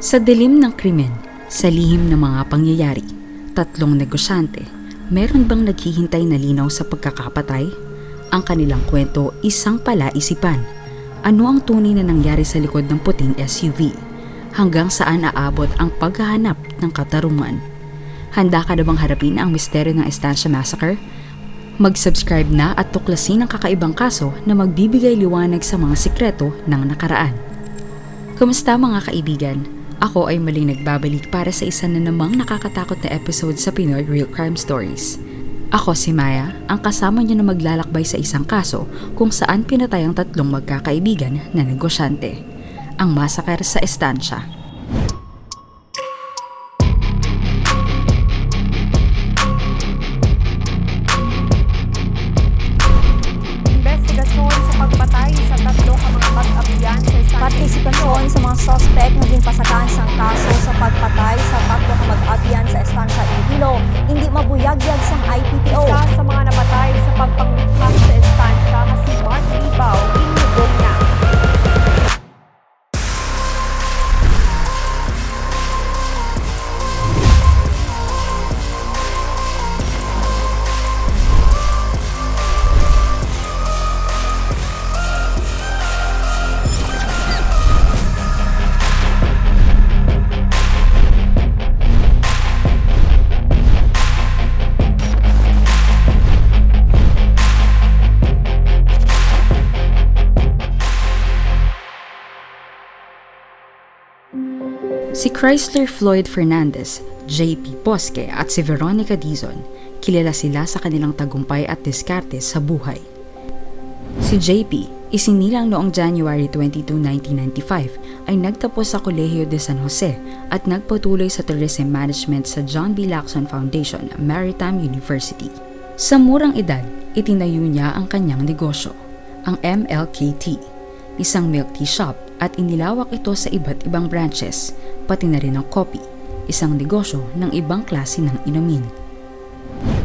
Sa dilim ng krimen, sa lihim ng mga pangyayari, tatlong negosyante, meron bang naghihintay na linaw sa pagkakapatay? Ang kanilang kwento isang palaisipan. Ano ang tunay na nangyari sa likod ng puting SUV? Hanggang saan aabot ang paghahanap ng katarungan? Handa ka na bang harapin ang misteryo ng Estancia Massacre? Mag-subscribe na at tuklasin ang kakaibang kaso na magbibigay liwanag sa mga sikreto ng nakaraan. Kumusta mga kaibigan? Ako ay maling nagbabalik para sa isa na namang nakakatakot na episode sa Pinoy Real Crime Stories. Ako si Maya, ang kasama niyo na maglalakbay sa isang kaso kung saan pinatay ang tatlong magkakaibigan na negosyante. Ang massacre sa estansya. Si Chrysler Floyd Fernandez, JP Posque at si Veronica Dizon, kilala sila sa kanilang tagumpay at diskarte sa buhay. Si JP, isinilang noong January 22, 1995, ay nagtapos sa Kolehiyo de San Jose at nagpatuloy sa Tourism Management sa John B. Lacson Foundation, Maritime University. Sa murang edad, itinayo niya ang kanyang negosyo, ang MLKT, isang milk tea shop at inilawak ito sa iba't ibang branches, pati na rin ang kopi, isang negosyo ng ibang klase ng inumin.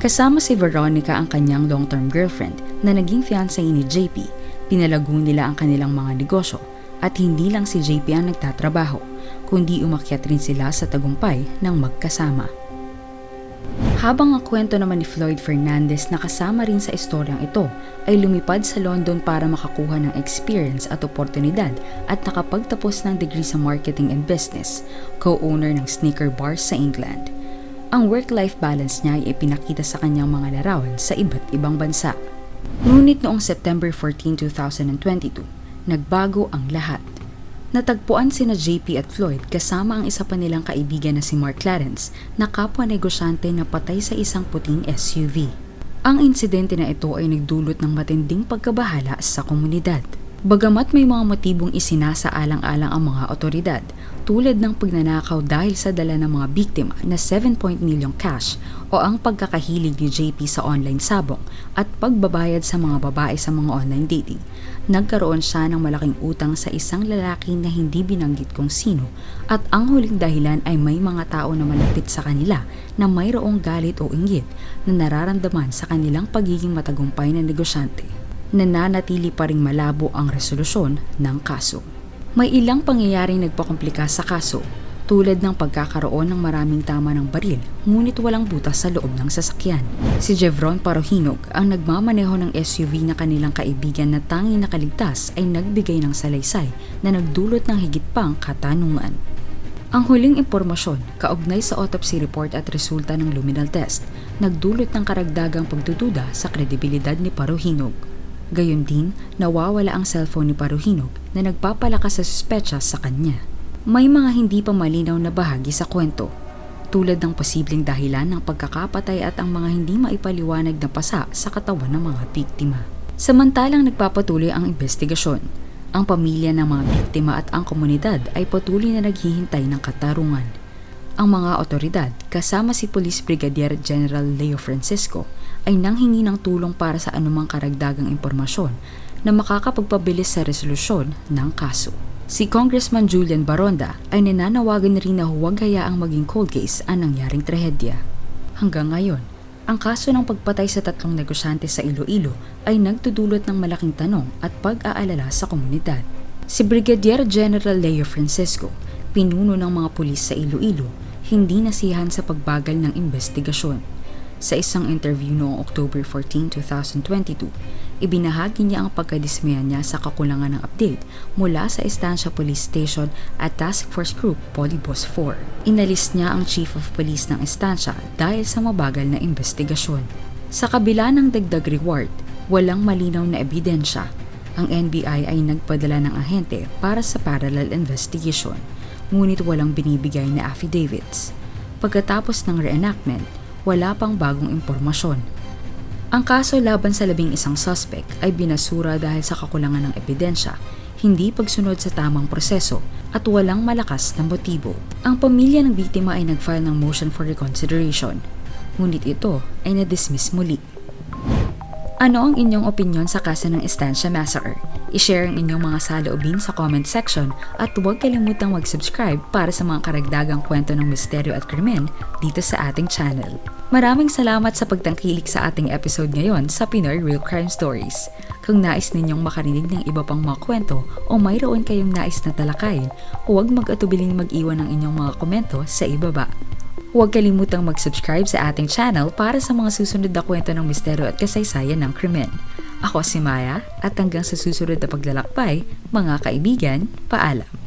Kasama si Veronica ang kanyang long-term girlfriend na naging fiancé ni JP, pinalago nila ang kanilang mga negosyo at hindi lang si JP ang nagtatrabaho, kundi umakyat rin sila sa tagumpay ng magkasama. Habang ang kwento naman ni Floyd Fernandez na kasama rin sa istoryang ito ay lumipad sa London para makakuha ng experience at oportunidad at nakapagtapos ng degree sa marketing and business, co-owner ng sneaker bars sa England. Ang work-life balance niya ay ipinakita sa kanyang mga larawan sa iba't ibang bansa. Ngunit noong September 14, 2022, nagbago ang lahat. Natagpuan sina JP at Floyd kasama ang isa pa nilang kaibigan na si Mark Clarence na kapwa negosyante na patay sa isang puting SUV. Ang insidente na ito ay nagdulot ng matinding pagkabahala sa komunidad. Bagamat may mga motibong isinasaalang-alang ang mga otoridad, tulad ng pagnanakaw dahil sa dala ng mga biktima na 7 milyong cash o ang pagkakahilig ni JP sa online sabong at pagbabayad sa mga babae sa mga online dating, nagkaroon siya ng malaking utang sa isang lalaki na hindi binanggit kung sino at ang huling dahilan ay may mga tao na malapit sa kanila na mayroong galit o inggit na nararamdaman sa kanilang pagiging matagumpay na negosyante. Nananatili pa ring malabo ang resolusyon ng kaso. May ilang pangyayaring nagpakomplika sa kaso tulad ng pagkakaroon ng maraming tama ng baril ngunit walang butas sa loob ng sasakyan. Si Jevron Parohinog ang nagmamaneho ng SUV na kanilang kaibigan na tanging nakaligtas ay nagbigay ng salaysay na nagdulot ng higit pang katanungan. Ang huling impormasyon, kaugnay sa autopsy report at resulta ng luminal test, nagdulot ng karagdagang pagdududa sa kredibilidad ni Parohinog. Gayon din, nawawala ang cellphone ni Paruhinog na nagpapalakas sa suspecha sa kanya. May mga hindi pa malinaw na bahagi sa kwento, tulad ng posibleng dahilan ng pagkakapatay at ang mga hindi maipaliwanag na pasa sa katawan ng mga biktima. Samantalang nagpapatuloy ang investigasyon, ang pamilya ng mga biktima at ang komunidad ay patuloy na naghihintay ng katarungan. Ang mga otoridad, kasama si Police Brigadier General Leo Francisco, ay nanghingi ng tulong para sa anumang karagdagang impormasyon na makakapagpabilis sa resolusyon ng kaso. Si Congressman Julian Baronda ay nananawagan rin na huwag hayaang maging cold case ang nangyaring trahedya. Hanggang ngayon, ang kaso ng pagpatay sa tatlong negosyante sa Iloilo ay nagtudulot ng malaking tanong at pag-aalala sa komunidad. Si Brigadier General Leo Francisco, pinuno ng mga pulis sa Iloilo, hindi nasiyahan sa pagbagal ng investigasyon. Sa isang interview noong October 14, 2022, ibinahagi niya ang pagkadismaya niya sa kakulangan ng update mula sa Estancia Police Station at Task Force Group Polybus 4. Inalis niya ang Chief of Police ng Estancia dahil sa mabagal na investigasyon. Sa kabila ng dagdag reward, walang malinaw na ebidensya. Ang NBI ay nagpadala ng ahente para sa parallel investigation, ngunit walang binibigay na affidavits. Pagkatapos ng reenactment, wala pang bagong impormasyon. Ang kaso laban sa labing isang suspect ay binasura dahil sa kakulangan ng ebidensya, hindi pagsunod sa tamang proseso at walang malakas na motibo. Ang pamilya ng biktima ay nag-file ng motion for reconsideration, ngunit ito ay na-dismiss muli. Ano ang inyong opinion sa kaso ng Estancia Massacre? I-share ang inyong mga saloobin sa comment section at huwag kalimutang mag-subscribe para sa mga karagdagang kwento ng misteryo at krimen dito sa ating channel. Maraming salamat sa pagtangkilik sa ating episode ngayon sa Pinoy Real Crime Stories. Kung nais ninyong makarinig ng iba pang mga kwento o mayroon kayong nais na talakayin, huwag mag-atubiling mag-iwan ng inyong mga komento sa ibaba. Huwag kalimutang mag-subscribe sa ating channel para sa mga susunod na kwento ng misteryo at kasaysayan ng krimen. Ako si Maya at hanggang sa susunod na paglalakbay, mga kaibigan, paalam.